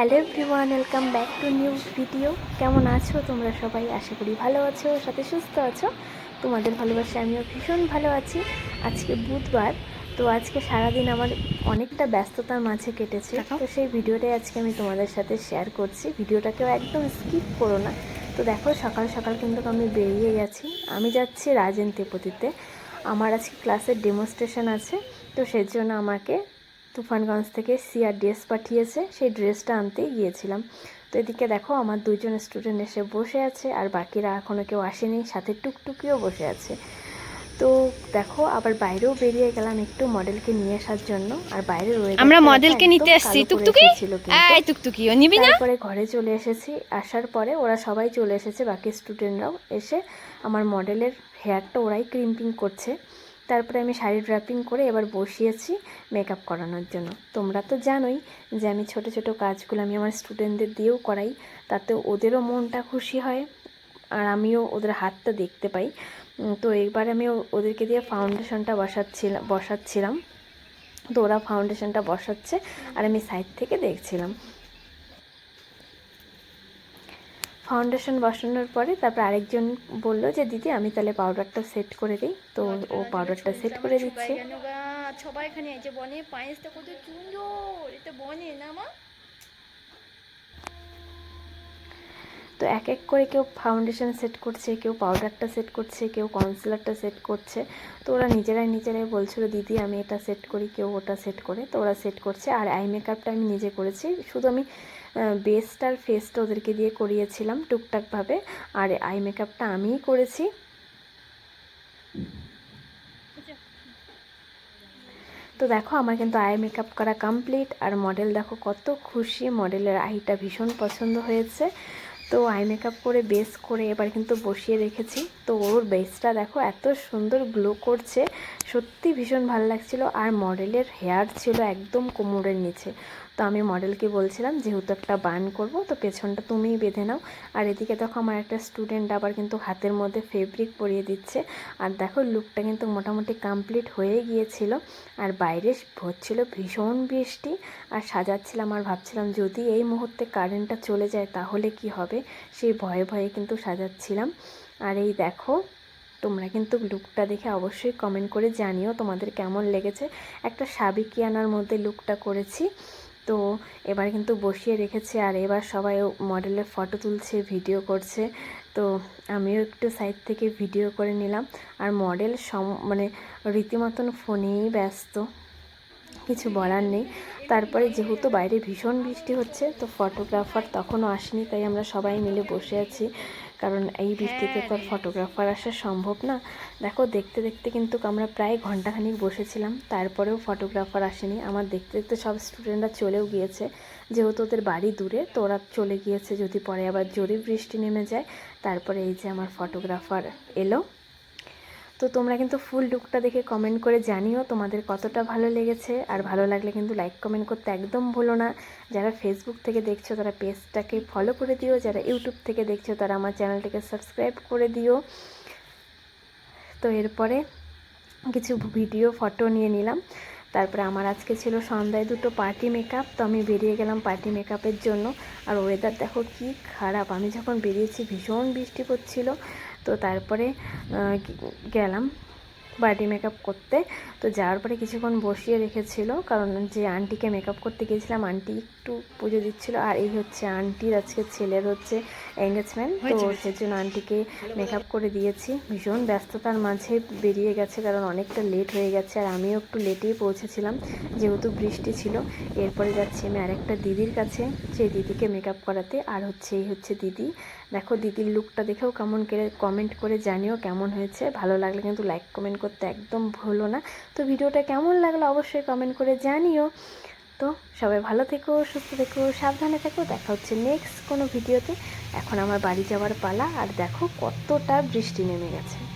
Hello everyone welcome back to new video. কেমন আছো তোমরা সবাই? আশা করি ভালো আছো সাথে সুস্থ আছো। তোমাদের ভালোবাসে আমিও ভীষণ ভালো আছি। আজকে বুধবার তো আজকে সারাদিন আমার অনেকটা ব্যস্ততার মাঝে কেটেছে। তো সেই ভিডিওটাই আজকে আমি তোমাদের সাথে শেয়ার করছি। ভিডিওটাকেও একদম স্কিপ করো না। তো দেখো সকাল সকাল কিন্তু আমি বেরিয়ে গেছি। আমি যাচ্ছি রাজেন তেপতিতে। আমার আজকে ক্লাসের ডেমনস্ট্রেশন আছে। তো সেজন্য আমাকে তুফানগঞ্জ থেকে সিআর ড্রেস পাঠিয়েছে সেই ড্রেসটা আনতে গিয়েছিলাম। তো এদিকে দেখো আমার দুজন স্টুডেন্ট এসে বসে আছে আর বাকিরা এখনও কেউ আসেনি সাথে টুকটুকিও বসে আছে। তো দেখো আবার বাইরেও বেরিয়ে গেলাম একটু মডেলকে নিয়ে আসার জন্য আর বাইরে রয়ে আমরা মডেলকে নিতে আসছি টুকটুকি? এই টুকটুকি ও নিবি না? তারপরে ঘরে চলে এসেছি আসার পরে ওরা সবাই চলে এসেছে বাকি স্টুডেন্টরাও এসে আমার মডেলের হেয়ারটা ওরাই ক্রিম্পিং করছে। তারপরে আমি শাড়ি ড্রাপিং করে এবার বসিয়েছি মেকআপ করানোর জন্য। তোমরা তো জানোই যে আমি ছোট ছোট কাজগুলো আমি আমার স্টুডেন্টদের দিয়েও করাই, তাতে ওদেরও মনটা খুশি হয় আর আমিও ওদের হাতটা দেখতে পাই। তো এবার আমি ওদেরকে দিয়ে ফাউন্ডেশনটা বসাচ্ছিলাম বসাচ্ছিলাম। তো ওরা ফাউন্ডেশনটা বসাচ্ছে আর আমি সাইড থেকে দেখছিলাম। ফাউন্ডেশন বসানোর পরে তারপর আরেকজন বলল যে দিদি আমি তাহলে পাউডারটা সেট করে দিই। তো ও পাউডারটা সেট করে দিচ্ছে। সবাই এখানে যে বনে পায়েসটা কত সুন্দর এটা বনে না মা? তো এক এক করে কেউ ফাউন্ডেশন সেট করছে, কেউ পাউডারটা সেট করছে, কেউ কনসিলারটা সেট করছে। তো ওরা নিজেরাই নিজেরাই বলছিল, দিদি, আমি এটা সেট করি, কেউ ওটা সেট করে। তো ওরা সেট করছে। আর আই মেকআপটা আমি নিজে করেছি। শুধু আমি বেস্ট আর ফেসটা ওদেরকে দিয়ে করিয়েছিলাম টুকটাকভাবে। আর আই মেকআপটা আমিই করেছি। তো দেখো, আমার কিন্তু আই মেকআপ করা কমপ্লিট আর মডেল দেখো, কত খুশি। মডেলের আইটা ভীষণ পছন্দ হয়েছে। তো আই মেকআপ করে বেস করে এবার কিন্তু বসিয়ে রেখেছি। তো ওর বেসটা দেখো এত সুন্দর গ্লো করছে, সত্যি ভীষণ ভালো লাগছিল। আর মডেলের হেয়ার ছিল একদম কোমরের নিচে। তো আমি মডেলকে বলছিলাম যেহেতু একটা বান করব, তো পেছনটা তুমিই বেঁধে নাও। আর এদিকে দেখো আমার একটা স্টুডেন্ট আবার কিন্তু হাতের মধ্যে ফেব্রিক পরিয়ে দিচ্ছে। আর দেখো লুকটা কিন্তু মোটামুটি কমপ্লিট হয়ে গিয়েছিল। আর বাইরে হচ্ছিল ভীষণ বৃষ্টি। আর সাজাচ্ছিলাম আর ভাবছিলাম যদি এই মুহূর্তে কারেন্টটা চলে যায় তাহলে কি হবে? সেই ভয়ে ভয়ে কিন্তু সাজাচ্ছিলাম। আর এই দেখো, তোমরা কিন্তু লুকটা দেখে অবশ্যই কমেন্ট করে জানিও তোমাদের কেমন লেগেছে। একটা সাবিকিয়ানার মধ্যে লুকটা করেছি। তো এবার কিন্তু বসিয়ে রেখেছে আর এবার সবাই মডেলের ফটো তুলছে ভিডিও করছে। তো আমিও একটু সাইড থেকে ভিডিও করে নিলাম। আর মডেল সম মানে রীতিমতন ফোনেই ব্যস্ত। কিছু বলার নেই। তারপরে যেহেতু বাইরে ভীষণ বৃষ্টি হচ্ছে তো ফটোগ্রাফার তখনও আসেনি তাই আমরা সবাই মিলে বসে আছি। কারণ এই বৃষ্টিতে তো আর ফটোগ্রাফার আসা সম্ভব না। দেখো দেখতে দেখতে কিন্তু আমরা প্রায় ঘন্টাখানিক বসেছিলাম তারপরেও ফটোগ্রাফার আসেনি। আমার দেখতে দেখতে সব স্টুডেন্টরা চলেও গিয়েছে। যেহেতু ওদের বাড়ি দূরে তো ওরা চলে গিয়েছে। যদি পরে আবার জোরে বৃষ্টি নেমে যায় তারপরে এই যে আমার ফটোগ্রাফার এলো। তো তোমরা কিন্তু ফুল লুকটা দেখে কমেন্ট করে জানিও তোমাদের কতটা ভালো লেগেছে। আর ভালো লাগলে কিন্তু লাইক কমেন্ট করতে একদম ভুলো না। যারা ফেসবুক থেকে দেখছ, তারা পেজটাকে ফলো করে দিও। যারা ইউটিউব থেকে দেখছ, তারা আমার চ্যানেলটাকে সাবস্ক্রাইব করে দিও। তো এরপরে কিছু ভিডিও ফটো নিয়ে নিলাম। তারপরে আমার আজকে ছিল সন্ধ্যায় দুটো পার্টি মেকআপ তো আমি বেরিয়ে গেলাম পার্টি মেকআপের জন্য। আর ওয়েদার দেখো কি খারাপ। আমি যখন বেরিয়েছি, ভীষণ বৃষ্টি পড়ছিল। তো তারপরে গেলাম। পার্টি মেকআপ করতে। তো যাওয়ার পরে কিছুক্ষণ বসিয়ে রেখেছিল কারণ যে আন্টিকে মেকআপ করতে গিয়েছিলাম আন্টি একটু পুজো দিচ্ছিল আর এই হচ্ছে আন্টির আজকে ছেলের হচ্ছে এঙ্গেজমেন্ট তো সেজন্য আন্টিকে মেকআপ করে দিয়েছি। ভীষণ ব্যস্ততার মাঝে বেরিয়ে গেছে কারণ অনেকটা লেট হয়ে গেছে আর আমিও একটু লেটেই পৌঁছেছিলাম যেহেতু বৃষ্টি ছিল। এরপরে যাচ্ছি আমি আরেকটা দিদির কাছে সেই দিদিকে মেকআপ করাতে আর হচ্ছে এই হচ্ছে দিদি। দেখো দিদির লুকটা দেখেও কেমন করে কমেন্ট করে জানিও কেমন হয়েছে। ভালো লাগলে কিন্তু লাইক কমেন্ট করতে একদম ভুলো না। তো ভিডিওটা কেমন লাগল অবশ্যই কমেন্ট করে জানিও। তো সবাই ভালো থেকো, সুস্থ থেকো, সাবধানে থেকো। দেখা হচ্ছে নেক্সট কোনো ভিডিওতে এখন আমার বাড়ি যাওয়ার পালা। আর দেখো কতটা বৃষ্টি নেমে গেছে।